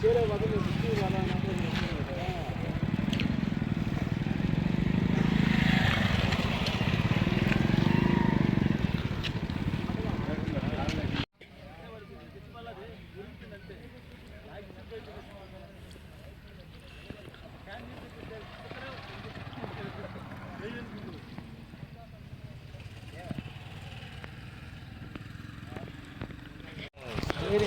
சேர வந்து వేరే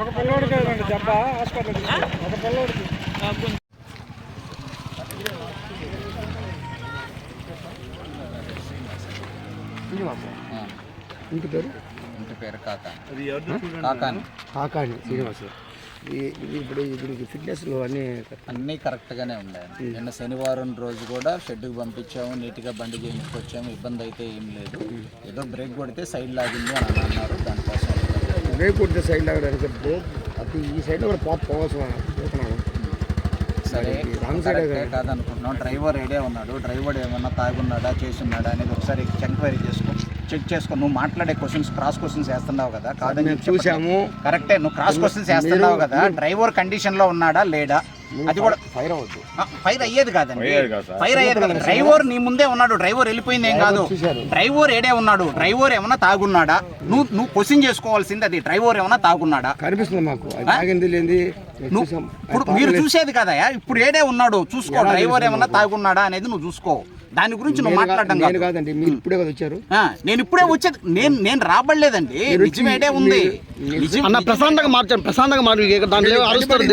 ఒక పిల్లోడికి రండి దెబ్బ హాస్పిటల్ ఒక పిల్లోడికి. ఇంటి పేరు? ఇంటి పేరు కాకా. కాకాని కాకాని శ్రీనివాస్ ఈ- ఇది ఇప్పుడు దీనికి ఫిట్నెస్లో అన్నీ అన్నీ కరెక్ట్గానే ఉన్నాయి. నిన్న శనివారం రోజు కూడా షెడ్కి పంపించాము నీట్గా బండి చేయించుకొచ్చాము ఇబ్బంది అయితే ఏం లేదు. ఏదో బ్రేక్ కొడితే సైడ్ లాగింది అని అన్నారు దానికోసం. బ్రేక్ కొడితే సైడ్ లాగడానికి బ్రేక్ అటు ఈ సైడ్లో కూడా పాప పోవాల్సిన సరే రాంగ్ సైడ్ కాదనుకుంటున్నాం డ్రైవర్ ఏడే ఉన్నాడు. డ్రైవర్ ఏమన్నా తాగున్నాడా చేస్తున్నాడా అనేది ఒకసారి ఎంక్వైరీ చేసుకో. చెక్ చేసుకో. నువ్వు మాట్లాడే క్వశ్చన్స్ క్రాస్ క్వశ్చన్స్ వేస్తున్నావు కదా. కాదని చూసాము. కరెక్టే నువ్వు క్రాస్ క్వశ్చన్స్ వేస్తున్నావు కదా. డ్రైవర్ కండిషన్లో ఉన్నాడా లేడా? అది కూడా ఫైర్ అవ్వద్దు. ఫైర్ అయ్యేది కాదండి. ఫైర్ అయ్యేది కాదు డ్రైవర్ నీ ముందే ఉన్నాడు. డ్రైవర్ వెళ్ళిపోయింది ఏం కాదు. డ్రైవర్ ఏడే ఉన్నాడు? డ్రైవర్ ఏమన్నా తాగున్నాడా? నువ్వు నువ్వు క్వశ్చన్ చేసుకోవాల్సింది అది. డ్రైవర్ ఏమన్నా తాగున్నాడా? కనిపిస్తుంది మాకు. ఇప్పుడు మీరు చూసేది కదా ఇప్పుడు ఏడే ఉన్నాడు? చూసుకో. డ్రైవర్ ఏమన్నా తాగున్నాడా అనేది నువ్వు చూసుకో. దాని గురించి నువ్వు మాట్లాడడం నేను కాదు కాదండి మీరు ఇప్పుడే కదా వచ్చారు. ఆ, నేను ఇప్పుడే వచ్చేది నేను నేను రాబడలేదండి. నిజం ఏడే ఉంది. అన్న ప్రశాంతంగా మార్చండి ప్రశాంతంగా మార్చండి దాంట్లో ఏమో అరుస్తారు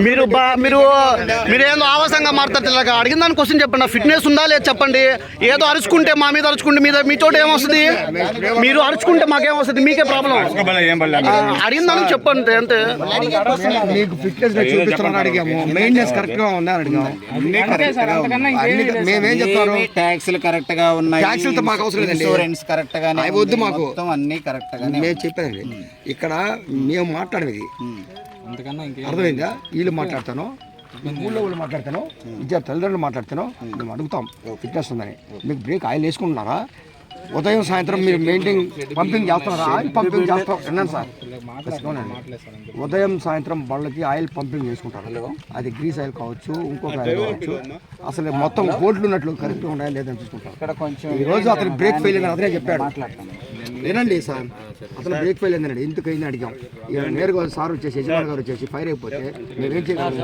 మీరు మీరు మీరు ఏదో ఆవాసంగా మారుతారు ఇలాగ అడిగిన దాని క్వశ్చన్ చెప్పండి. ఫిట్నెస్ ఉందా లేదు చెప్పండి. ఏదో అరుచుకుంటే మా మీద అరుచుకుంటే మీద మీ చోట ఏమొస్తుంది? మీరు అరుచుకుంటే మాకేం వస్తుంది? మీకే ప్రాబ్లం అడిగిన దానికి చెప్పండి అంతే మీకు ఫిట్నెస్ చూపిస్తున్నాను అడిగాము. మెయింటెనెన్స్ కరెక్ట్గా ఉందా అడిగాము. మేమేం చెప్తారు? ట్యాక్స్లు కరెక్ట్గా ఉన్నాయి ట్యాక్సులతో మాకు అవసరం లేదండి. ఇన్సూరెన్స్ కరెక్ట్ గానే అవి వద్దు. మాకు. మొత్తం అన్ని కరెక్ట్ గానే మేము చెప్పేదండి ఇక్కడ మేము మాట్లాడేది. అర్థమైందా? వీళ్ళు మాట్లాడతాను ఊళ్ళో వాళ్ళు మాట్లాడతాను ఇద్దరు తల్లిదండ్రులు మాట్లాడతాను మేము అడుగుతాం ఫిట్నెస్ ఉందని. మీకు బ్రేక్ ఆయిల్ వేసుకుంటున్నారా? ఉదయం సాయంత్రం మీరు మెయింటైన్ పంపింగ్ చేస్తున్నారా? ఆయిల్ పంపింగ్ చేస్తాం. విన్నాను సార్. ఉదయం సాయంత్రం బళ్ళకి ఆయిల్ పంపింగ్ చేసుకుంటారు. అది గ్రీస్ ఆయిల్ కావచ్చు ఇంకొక ఆయిల్ కావచ్చు. అసలు మొత్తం కోట్లు ఉన్నట్లు కరెక్ట్గా ఉన్నాయా లేదని చూసుకుంటారు ఇక్కడ కొంచెం ఈ రోజు అతను బ్రేక్ ఫెయిల్ అయిందని అతనే చెప్పాడు. వినండి సార్. అతను బ్రేక్ ఫెయిల్ అయిందండి ఎందుకు అయింది అడిగాం. నేరుగా సార్ వచ్చేసి యజమాని గారు వచ్చేసి ఫైర్ అయిపోతే మేమేం చేయగలం?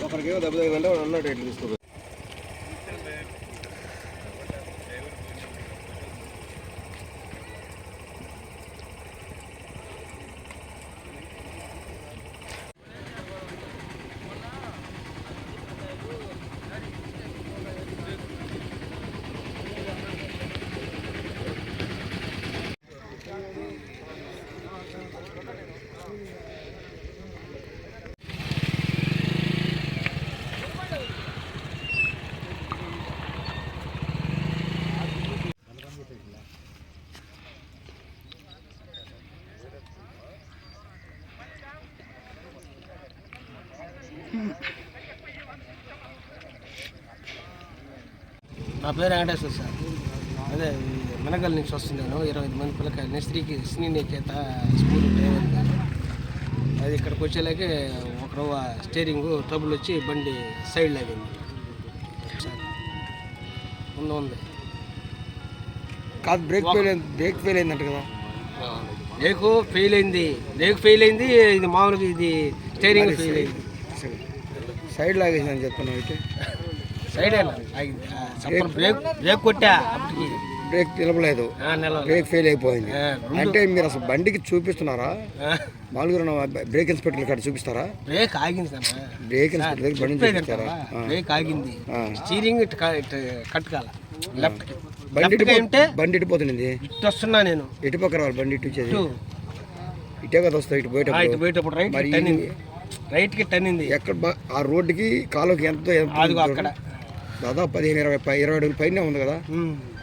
ఒకరికి దెబ్బ తగిలిందంటే వాడు అన్నాడు ఎట్లా తీసుకో నా పేరు వెంకటేశ్వర సార్. అదే మెనగల్ నుంచి వస్తున్నాను. ఇరవై ఐదు మంది పిల్లకాయలని శ్రీకి శ్రీ నికేత స్కూల్ డ్రైవర్ గారు. అది ఇక్కడికి వచ్చేలాగే ఒక రవ్వ స్టీరింగ్ ట్రబుల్ వచ్చి బండి సైడ్ లాగింది సార్ ఉంది ఉంది. కాదు బ్రేక్ ఫెయిల్ అయింది బ్రేక్ ఫెయిల్ అయిందంట కదా. బ్రేక్ ఫెయిల్ అయింది. బ్రేక్ ఫెయిల్ అయింది ఇది మామూలుగా ఇది స్టీరింగ్ ఫెయిల్ అయింది. సైడ్ లాగేసిందని చెప్తున్నావు అయితే. సైడ్ చప్పన బ్రేక్ బ్రేక్ కొట్టా? అప్పటికి. బ్రేక్ నిలబలేదు. బ్రేక్ ఫెయిల్ అయిపోయింది. అంటే మీరు అసలు బండికి చూపిస్తున్నారా? మామూలుగా బ్రేక్ ఇన్స్పెక్టర్ కాడ చూపిస్తారా? బ్రేక్ ఆగింది బ్రేక్ ఇన్స్పెక్టర్ దగ్గర బండి చూపిస్తారా? బ్రేక్ ఆగింది. స్టీరింగ్ ఇటు క- ఇటు కట్టుకాల లెఫ్ట్ బండి ఉంటే బండి ఇటుపోతుంది ఇటు వస్తున్నా నేను. ఇటు పక్క రావాలి బండి ఇటు వచ్చేది ఇటు. కదా వస్తాయి ఇటు ఆ, ఇటు పోయేటప్పుడు. రైట్కి టర్న్ అయింది రైట్కి టర్న్ అయింది ఎక్కడ ఆ రోడ్డుకి కాలువకి ఎంత అక్కడ. దాదాపు పదిహేను ఇరవై పై- ఇరవై అడుగుల పైన ఉంది కదా.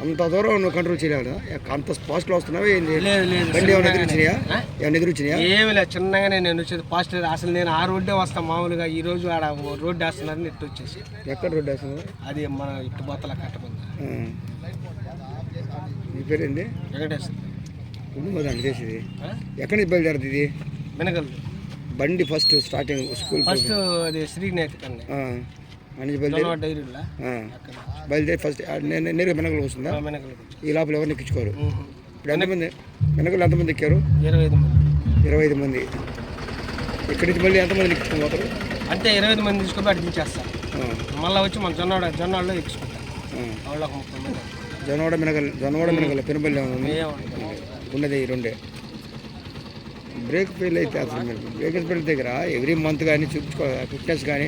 అంత దూరం నువ్వు కంట్రోల్ చేయాలి అంత ఫాస్ట్లో వస్తున్నావా లేదు బండి ఏమైనా. ఎదురొచ్చినాయా? ఏమైనా ఎదురొచ్చినాయా ఏమి లేదు చిన్నగానే నేను వచ్చేది. ఫాస్ట్ అసలు నేను ఆ రోడ్డే వస్తా మామూలుగా. ఈ రోజు ఆడ రోడ్డు వేస్తున్నారని ఇటు వచ్చేసి. ఎక్కడ రోడ్డు వేస్తున్నావు? అది మన ఇటు బోతల కట్టకుండా ఆ. నీ పేరేంది వెంకటేశ్వర మరి దాన్ని చేసేది? ఎక్కడి నుంచి బయలుదేరుతుంది ఇది? మినగల్ బండి ఫస్ట్ స్టార్టింగ్ స్కూల్ ఫస్ట్ అది శ్రీనేత్ కన్నా బయలుదేరి. బయలుదేరి ఫస్ట్ నేను నేరుగా మెనకలు వస్తుందా ఈ లోపల ఎవరిని ఎక్కించుకోరు? ఇప్పుడు ఎంతమంది? మెనకలు ఎంతమంది ఎక్కారు? ఇరవై ఐదు మంది. ఇరవై ఐదు మంది. ఇక్కడి నుంచి మళ్ళీ ఎంతమంది ఎక్కించుకుని పోతారు? అంటే ఇరవై ఐదు మంది తీసుకొని అటు దించేస్తా. ఆ. మళ్ళీ వచ్చి మన జొన్నవాడ జొన్నవాడలో ఎక్కించుకుంటా. ముప్పై మంది. జొన్నవాడ మినగల్ జొన్నవాడ ఉంది? ఏమంటారు ఉన్నది రెండే. బ్రేక్ ఫెయిల్ అయితే అసలు బ్రేక్ ఫెయిల్ దగ్గర ఎవ్రీ మంత్ కానీ చూపించుకో ఫిట్నెస్ కానీ